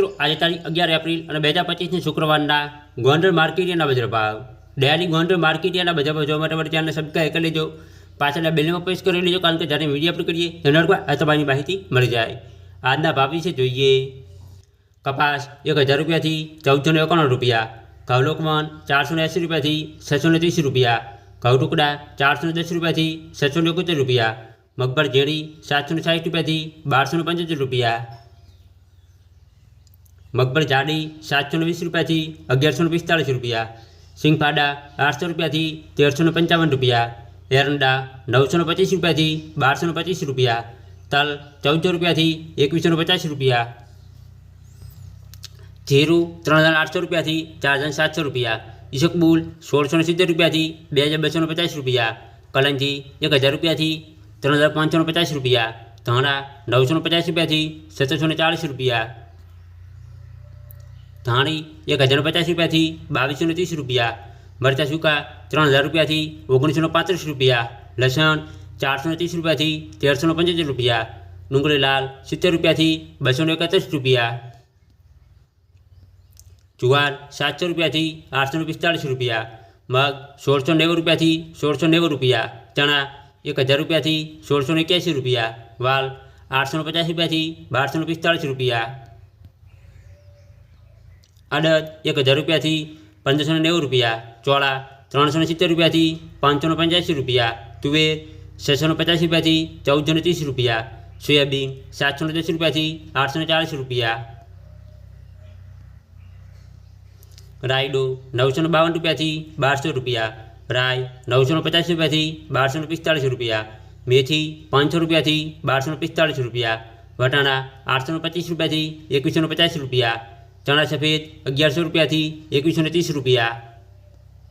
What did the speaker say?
મિત્રો, આજે તારીખ અગિયાર એપ્રિલ અને બે હજાર પચીસની શુક્રવારના ગોંડલ માર્કેટિયાના બજાર ભાવ. ડેલી ગોંડલ માર્કેટિયાના બજાર ભાવ જોવા માટે અમારી ચેનલને સબસ્ક્રાઈબ કરી લેજો. પાછળના બેલમાં પ્રેસ કરી લેજો, કારણ કે જ્યારે વીડિયો અપલોડ કરીએ તેના પર આ તમારી માહિતી મળી જાય. આજના ભાવ વિશે જોઈએ. કપાસ એક હજાર રૂપિયાથી ચૌદસો ને એકાણું રૂપિયા. ઘઉં લોકમન ચારસો ને એંસી રૂપિયાથી છસો ને ત્રીસ રૂપિયા. ઘઉં ટુકડા ચારસો ને દસ રૂપિયાથી છસો ને એકોતેર રૂપિયા. મગફળ ઝેરી સાતસો ને સાઠ રૂપિયાથી બારસો ને પંચોતેર રૂપિયા. મગફળ જાડી સાતસો ને વીસ રૂપિયાથી અગિયારસો ને પિસ્તાળીસ રૂપિયા સિંગફાડા આઠસો રૂપિયાથી તેરસો ને પંચાવન રૂપિયા એરંડા નવસો ને પચીસ રૂપિયાથી બારસો ને પચીસ રૂપિયા તલ ચૌદસો રૂપિયાથી એકવીસો ને પચાસ રૂપિયા જીરું ત્રણ હજાર આઠસો રૂપિયાથી ચાર હજાર સાતસો રૂપિયા ઈસકબુલ સોળસો ને સિત્તેર રૂપિયાથી બે હજાર બસો ને પચાસ રૂપિયા કલંજી એક હજાર રૂપિયાથી ત્રણ હજાર પાંચસો ને પચાસ રૂપિયા ધાણા નવસો ને પચાસ રૂપિયાથી સત્તરસો ને ચાળીસ રૂપિયા ધાણી એક હજાર પચાસ રૂપિયાથી બાવીસો ને ત્રીસ રૂપિયા મરચાં સૂકા ત્રણ હજાર રૂપિયાથી ઓગણીસો ને પાંત્રીસ રૂપિયા લસણ ચારસો ને ત્રીસ રૂપિયાથી તેરસો ને પંચોતેર રૂપિયા ડુંગળી લાલ સિત્તેર રૂપિયાથી બસો ને એકત્રીસ રૂપિયા જુવાર સાતસો રૂપિયાથી આઠસો ને પિસ્તાળીસ રૂપિયા મગ સોળસો નેવું રૂપિયાથી સોળસો નેવું રૂપિયા ચણા એક હજાર રૂપિયાથી સોળસો ને એક્યાસી રૂપિયા વાલ આઠસો ને પચાસ રૂપિયાથી બારસો ને પિસ્તાળીસ રૂપિયા અડદ એક હજાર રૂપિયાથી પંદરસો ને નેવું રૂપિયા ચોળા ત્રણસો ને સિત્તેર રૂપિયાથી પાંચસો ને પંચ્યાસી રૂપિયા તુવેર છસો ને પચાસ રૂપિયાથી ચૌદસો ને ત્રીસ રૂપિયા સોયાબીન સાતસો ને દસ રૂપિયાથી આઠસો ને ચાલીસ રૂપિયા રાયડો નવસો ને બાવન રૂપિયાથી બારસો રૂપિયા રાય નવસો ને પચાસ રૂપિયાથી બારસો ને પિસ્તાળીસ રૂપિયા મેથી પાંચસો રૂપિયાથી બારસો ને પિસ્તાળીસ રૂપિયા વટાણા આઠસો ને પચીસ રૂપિયાથી એકવીસો ને પચાસ રૂપિયા ચણા સફેદ અગિયારસો રૂપિયાથી એકવીસો ને ત્રીસ રૂપિયા.